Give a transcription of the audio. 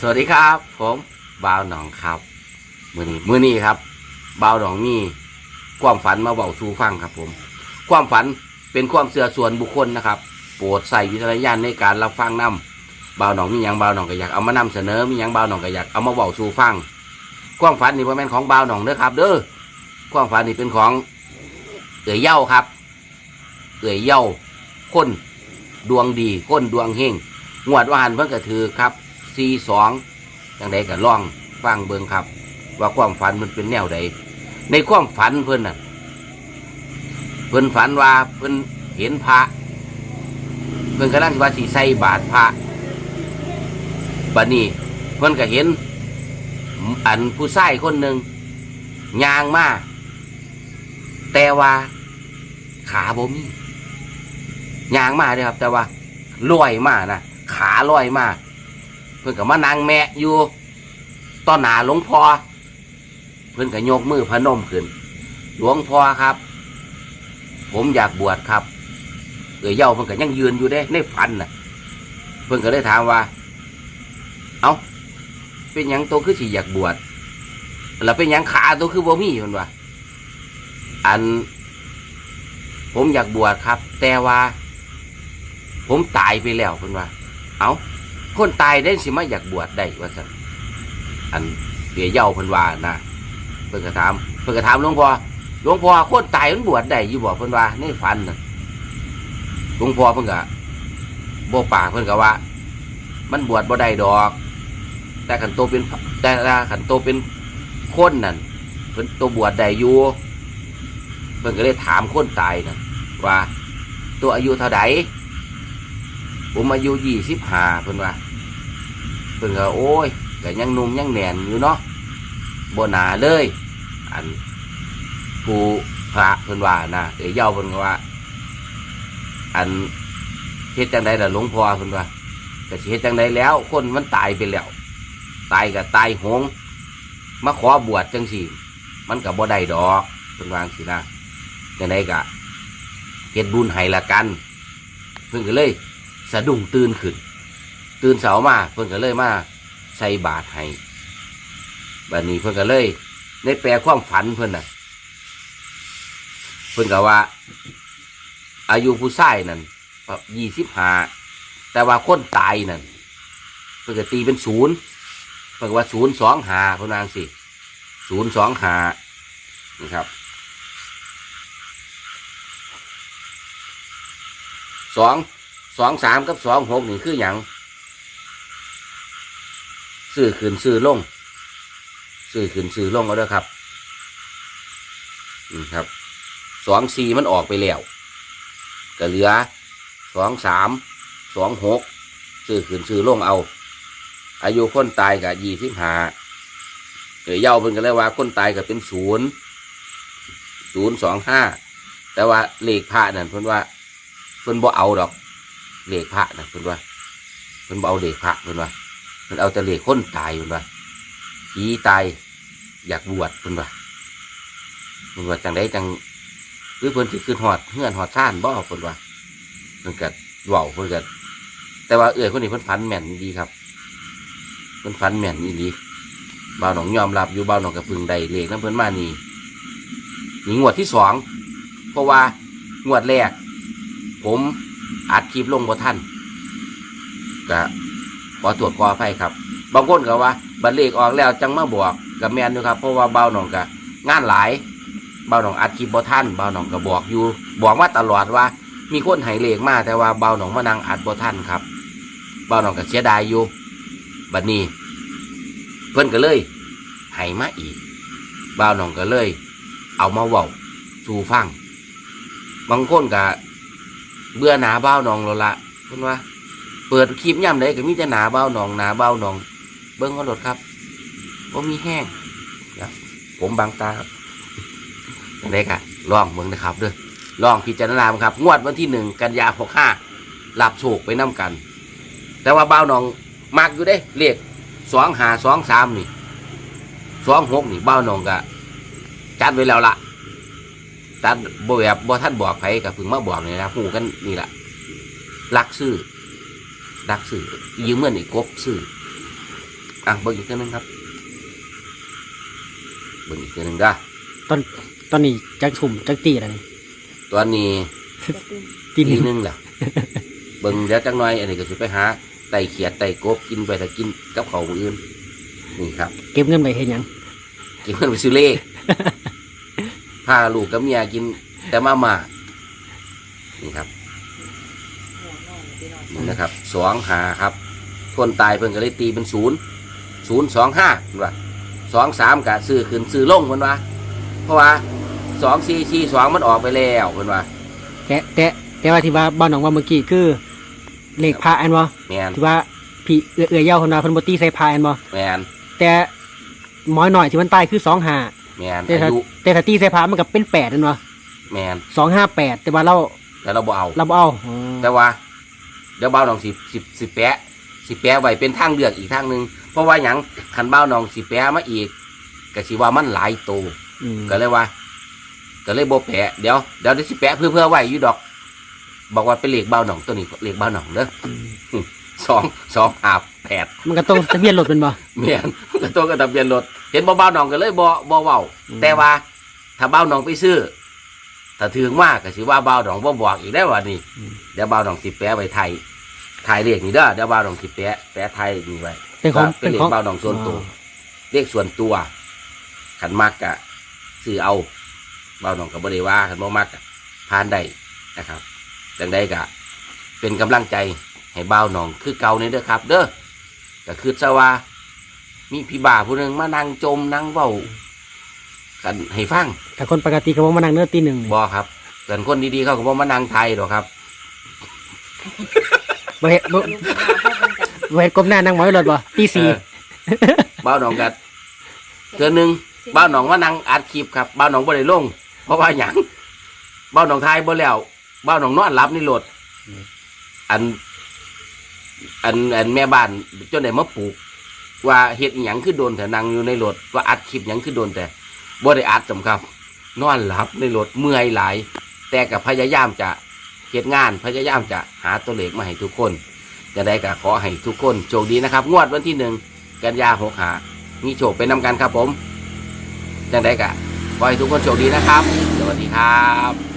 สวัสดีครับ ผมบ่าวหนองครับมือนี้มือนี้ครับบ่าวหนองมีความฝันมาเบาสู่ฟังครับ ผม ความฝันเป็นความเสื่อส่วนบุคคลนะครับ โปรดใส่วิจารณญาณในการรับฟังนํบ่าวหนองมีหยังบ่าวหนองก็อยากเอามานำเสนอมีหยังบ่าวหนองก็อยากเอามาเบาสู่ฟัง ความฝันนี่เป็นของบ่าวหนองเด้อครับ เด้อความฝันนี่เป็นของเอ๋ยเย่าครับเอ๋ยเย่าคนดวงดีคนดวงเฮงงวดวาหันเพิ่นก็ถือครับ สี่สองจังใดก็ล่องฟังเบิงครับ ว่าความฝันมันเป็นแนวใดในความฝันเพิ่นน่ะ เพิ่นฝันว่าเพิ่นเห็นพระ เพิ่นกำลังสิว่าสีใส่บาทพระบัดนี้เพิ่นก็เห็น อันผู้ชายคนหนึ่งยางมาแต่ว่า ขาบ่มียางมาเด้อครับ แต่ว่าลอยมานะขาลอยมา พิ่นก็มานั่งแมะอยู่ต้อนหนาหลวงพ่อเพิ่นก็ยกมือพนมขึ้น หลวงพ่อครับ ผมอยากบวชครับเอ๋ยเย้าเพิ่นก็ยังยืนอยู่เด้ในฝันน่ะ เพิ่นก็เลยถามว่า เอาเป็นยังโตคือสิอยากบวชแล้วเป็นยังขาโตคือบ่มีเพิ่นว่าอัน ผมอยากบวชครับ แต่ว่า ผมตายไปแล้วเพิ่นว่า เอ้า คนตายได้สิมาอยากบวชได้ว่าซั่นอันเปียเย้าเพิ่นว่านะเพิ่นก็ถามเพิ่นก็ถามหลวงพ่อหลวงพ่อคนตายมันบวชได้อยู่บ่เพิ่นว่าในฝันนะหลวงพ่อเพิ่นก็บ่ปากเพิ่นก็ว่า มันบวชบ่ได้ดอก แต่ขันโตเป็นแต่ขันโตเป็นคนนั่นเพิ่นโตบวชได้อยู่เพิ่นก็เลยถามคนตายน่ะว่า ตัวอายุเท่าใดผมอายุยี่สิบห้าเพิ่นว่า เพิ่นก็โอ้ยก็ยังนุ่มยังแน่นอยู่เนาะบ่หนาเลย อันผู้พระเพิ่นว่านะเอ๋ยเย้าเพิ่นก็ว่า อันเฮ็ดจังไดล่ะหลวงพ่อเพิ่นว่าก็สิเฮ็ดจังไดแล้ว คนมันตายไปแล้วตายก็ตายหงมาขอบวชจังสี่ มันก็บ่ได้ดอกเพิ่นว่าจังซี่นะจังไดก็เฮ็ดบุญให้ละกัน เพิ่นก็เลย สะดุ้งตื่นขึ้น ตื่นเสามาเพิ่นก็เลยมาใส่บาตรให้บัดนี้เพิ่นก็เลยในแปลความฝันเพิ่นน่ะ เพิ่นก็ว่า อายุผู้ชายนั่นยี่สิบห้าแต่ว่าคนตายนั่นเพิ่นก็ตีเป็นศูนย์เพิ่นก็ว่าศูนย์สองหาเพิ่นางสิศูนย์สองหานี่ครับสองสองสามกับสองหกนี่คืออย่าง ซื้อขึ้นซื้อลงซื้อขึ้นซื้อลงเอาด้ครับนี่ครับสองสี่มันออกไปแล้วก็เหลือสองสามสองหกซื้อขึ้นซื้อลงเอา อายุคนตายกับยี่สิบห้าเอ๋ยวเย้าเพิ่นก็เลยว่าคนตายก็เป็นศูนย์ศูนย์สองห้าแต่ว่าเลขพระนั่นเพิ่นว่าเพิ่นบ่เอาดอกเลขพระนะเพิ่นว่าเพิ่นบ่เอาเลขพระเพิ่นว่า เพิ่นเอาแต่เลขคนตายเพิ่นว่าผีตายอยากบวชเพิ่นว่าเพิ่นว่าจังไดจังหรือเพิ่นสิขึ้นฮอดเฮือนฮอดซ่านบ่เพิ่นว่าเพิ่นก็เว้าเพิ่นก็แต่ว่าเอื้อยคนนี้เพิ่นฝันแม่นดีครับเพิ่นฝันแม่นอีหลีบ่าวหนองยอมรับอยู่บ่าวหนองก็พึงได้เลขนํเพิ่นมานี่นี่งวดที่สองเพราะว่างวดแรก ผมอัดคลิปลงบ่ท่านก็ ขอตรวจขออภัยครับ บางคนก็ว่า บัตรเลขออกแล้วจังมาบอกกับแมนอยู่ครับเพราะว่าเบาหนองก็งานหลายเบาหนองอัดคลิปบ่ท่านเบาหนองก็บอกอยู่ บอกมาตลอดว่า มีคนให้เลขมาแต่ว่าเบาหนองมานังอัดบ่ท่านครับ เบาหนองก็เสียดายอยู่บัดนี้ เพิ่นก็เลยให้มาอีกเบาหนองก็เลย เอามาเว้าสู่ฟัง บางคนก็เบื่อหนาเบ้าหนองแล้วละเพิ่นว่า เปิดคลิปย่ำใดก็มีแต่หนาเบ้าหนองหนาเบ้าหนอง เบิ้งเขาโดดครับผมมีแห้งนะผมบางตาครับยังไงค่ะลองเบิ้งนะครับเด้อลองพิจารณาครับ งวดวันที่หนึ่งกันยาหกห้ารับโชคไปน้กัน แต่ว่าเบ้าหนองมากอยู่เด้เลขสองหาสองสามนี่สองหกนี่เบ้าหนองก็จัดไว้แล้วละตัดบ่แบบบ่ท่านบอกไผกับพึ่งมาบอกนี่นะหูกันนี่แหละรักซื้อ รักซื้อยืมเงินอีกกบซื้ออะเบิ่งอีกเทื่อนึงครับเบิ่งอีกเทื่อนึงเด้อตอนตอนนี้จักชุ่มจักตีอะไรนี่ตอนนี้ตีหทีนึ่งนึงล่ะเบิ่งเดี๋ยวจังหน่อยอันนี้ก็สิไปหาไต่เขียดไต่กบกินไปถ้ากินกับเขาวมื้ออื่นนี่ครับ เก็บเงินไปเห็นยังกินเงินไปซื้อเลขพาลูกกับเมียกินแต่มาม่านี่ครับ นี่นะครับสองหาครับคนตายเพิ่นก็เลยตีเป็นศูนย์ศูนย์สองห้าเพิ่นว่าสองสามกะซื้อขึ้นซื้อลงเพิ่นว่าเพราะว่าสองสี่สี่สองมันออกไปแล้วเพิ่นว่าแต่แต่แต่ว่าที่ว่าบ้านหนองว่าเมื่อกี้คือเลขพระอันบ่แมนที่ว่าพี่เอื้อเอื้อเย้าคนว่าเพิ่นบ่ตีใส่พระอันบ่แมนแต่หมอยหน่อยที่มันตายคือสองห้าแมนแต่อาถ้ายุแต่ถ้าตีใส่พระมันก็เป็นแปดนั่นบ่แมนสองห้าแปดแต่ว่าเราแต่เราบ่เอาเราบ่เอาอ๋อแต่ว่า เดี๋ยวเบ้าหนองสิสิสิแปะสิแปะไว้เป็นทางเลือกอีกทางหนึ่งเพราะว่าหยังคันเบ้าหนองสิแปะมาอีกก็สิว่ามันหลายโตอืมก็เลยว่า ก็เลยโบแปะเดี๋ยวเดี๋ยวได้สิแปะเพื่อเพื่อไว้อยู่ดอก บอกว่าเป็นเลขเบ้าหนองตัวนี้เลขเบ้าหนองเด้ออืมสองสองอาบแปดมันก็ต้องทะเบียนรถเป็นบ่เมียนก็ตัวก็ทะเบียนรถเห็นบ่เบ้าหนองก็เลยบ่บ่เว้าอืมแต่ว่าถ้าเบ้าหนองไปซื้อ ถ้าถึงมากก็สิว่าเบ้าหนองบ่บอกอีกได้วว่านี่อืมเดี๋ยวเบ้าหนองสิแปะไว้ไทยไทยเลขนี่เด้อเดี๋ยวเบ้าหนองสิแปะแปะไทยนี่ไว้เป็นของเป็นเลขเบ้าหนองส่วนตัวเลขส่วนตัวขันมากกะซื้อเอาเบ้าหนองกับบริว่าขันบ่มากกะพานได้นะครับจังได้กะ เป็นกำลังใจให้เบ้าหนองคือเก่านี่เด้อครับ เด้อก็คือจะว่ามีพี่บ่าผู้หนึงมานั่งจมนั่งเบ้า กันให้ฟังถ้าคนปกติก็บ่มานั่งเนื้อตีหนึ่งนี่บอครับส่วนคนดีๆเขาก็บ่มานั่งไทยหรอกครับบ่เฮ็ดบ่บ่เฮ็ดกลมหน้านั่งหมอยรถบ่ตีสี่เออเบ้าหนองกันเทือหนึงเบ้าหนองว่านั่งอัดคลิปครับเบ้าหนองบ่ได้ลง เพราะว่าหยังเบ้าหนองไทยบ่แล้วเบ้าหนองนอนหลับในรถอัน อันอันแม่บ้านจนได้มาปลูก ว่าเฮ็ดอหยังคือโดนแต่นั่งอยู่ในรถว่าอัดคลิปหยังคือโดนแต่ บ่ได้อัดสำครับ นอนหลับในรถเมื่อยหลาย แต่กับพยายามจะเก็ดงานพยายามจะหาตัวเลขมาให้ทุกคน จะได้กับขอให้ทุกคนโชคดีนะครับ งวดวันที่หนึ่งกันยาหกหามีโชคเป็นนำกันครับผมจะได้กับขอให้ทุกคนโชคดีนะครับ สวัสดีครับ